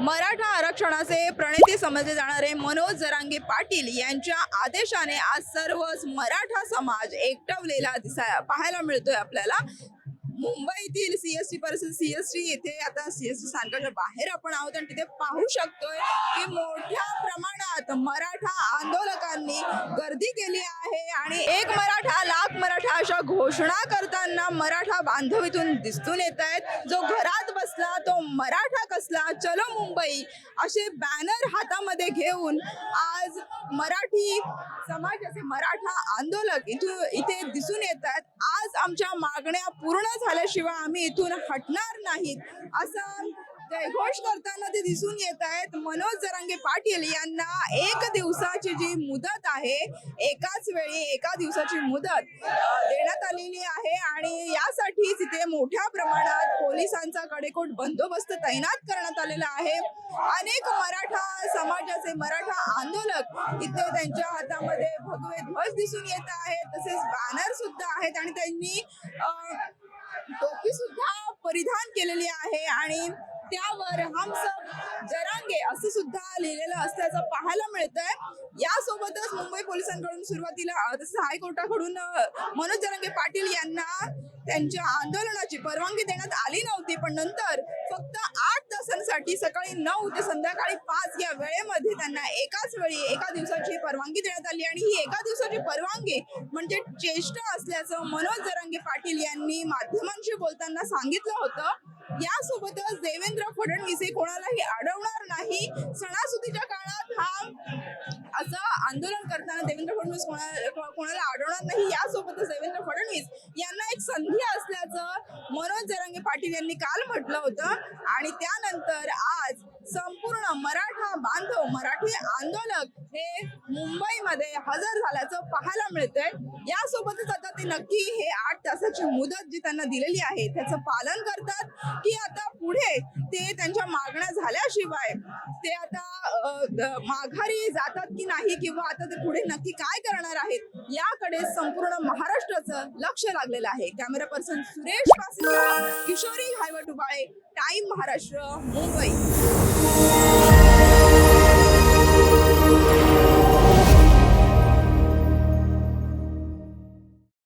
मराठा आरक्षणाचे प्रणेते समजले जाणारे मनोज जरांगे पाटील यांच्या आदेशाने आज सर्वच मराठा समाज एकटवलेला दिसाय पाहायला मिळतोय आपल्याला. मुंबईतील सीएसटी परिसर सीएसटी येथे आता सीएसटी स्थानकाच्या बाहेर आपण आहोत आणि तिथे पाहू शकतोय की मोठ्या प्रमाणात मराठा आंदोलकांनी गर्दी केली आहे आणि एक मराठा लाख मराठा अशा घोषणा करताना मराठा बांधवीतून दिसून येत आहेत. जो घरात बसला तो मराठा कसला? चलो मुंबई. असे बॅनर हातामध्ये घेऊन आज मराठी समाजाचे मराठा आंदोलक इथून इथे दिसून येत आहेत आज आमच्या मागण्या पूर्ण झाल्याशिवाय आम्ही इथून हटणार नाहीत. असं जयघोष करताना ते दिसून येत आहेत. मनोज जरांगे पाटील यांना एक दिवसाची जी मुदत आहे एकाच वेळी एका दिवसाची मुदत देण्यात आलेली आहे आणि यासाठी तिथे मोठ्या प्रमाणात पोलिसांचा कडेकोट बंदोबस्त तैनात करण्यात आलेला आहे. अनेक मराठा समाजाचे मराठा आंदोलक इथे त्यांच्या हातामध्ये भगवे ध्वज दिसून येत आहेत. तसेच बॅनर सुद्धा आहेत आणि त्यांनी टोपी सुद्धा परिधान केलेली आहे आणि त्यावर हम सब जरांगे असं सुद्धा लिहिलेलं असल्याचं पाहायला मिळतंय. यासोबतच मुंबई पोलिसांकडून सुरुवातीला तसं तसंच हायकोर्टाकडून मनोज जरांगे पाटील यांना त्यांच्या आंदोलनाची परवानगी देण्यात आली नव्हती. पण नंतर फक्त आठ तासांसाठी सकाळी नऊ ते संध्याकाळी पाच या वेळेमध्ये त्यांना एकाच वेळी एका दिवसाची परवानगी देण्यात आली. आणि ही एका दिवसाची परवानगी म्हणजे चेष्टा असल्याचं मनोज जरांगे पाटील यांनी माध्यमांशी बोलताना सांगितलं होतं. यासोबतच देवेंद्र फडणवीस हे कोणालाही अडवणार नाही. सणासुदीच्या काळात हा असं आंदोलन करताना देवेंद्र फडणवीस कोणा कोणाला अडवणार नाही यासोबतच देवेंद्र फडणवीस यांना एक संधी असल्याचं मनोज जरांगे पाटील यांनी काल म्हटलं होतं. आणि त्यानंतर आज संपूर्ण मराठा बांधव मराठी आंदोलक हे मुंबईमध्ये हजर झाल्याचं पाहायला मिळतंय. यासोबतच ते नक्की हे आठ तासाची मुदत जी त्यांना दिलेली आहे त्याचं पालन करतात की आता पुढे ते त्यांच्या मागण्या झाल्याशिवाय ते आता माघारी जातात की नाही किंवा आता ते पुढे नक्की काय करणार आहेत याकडे संपूर्ण महाराष्ट्राचं लक्ष लागलेलं आहे. कॅमेरा पर्सन सुरेश पासील किशोरी हायवटुबाळे टाइम महाराष्ट्र मुंबई.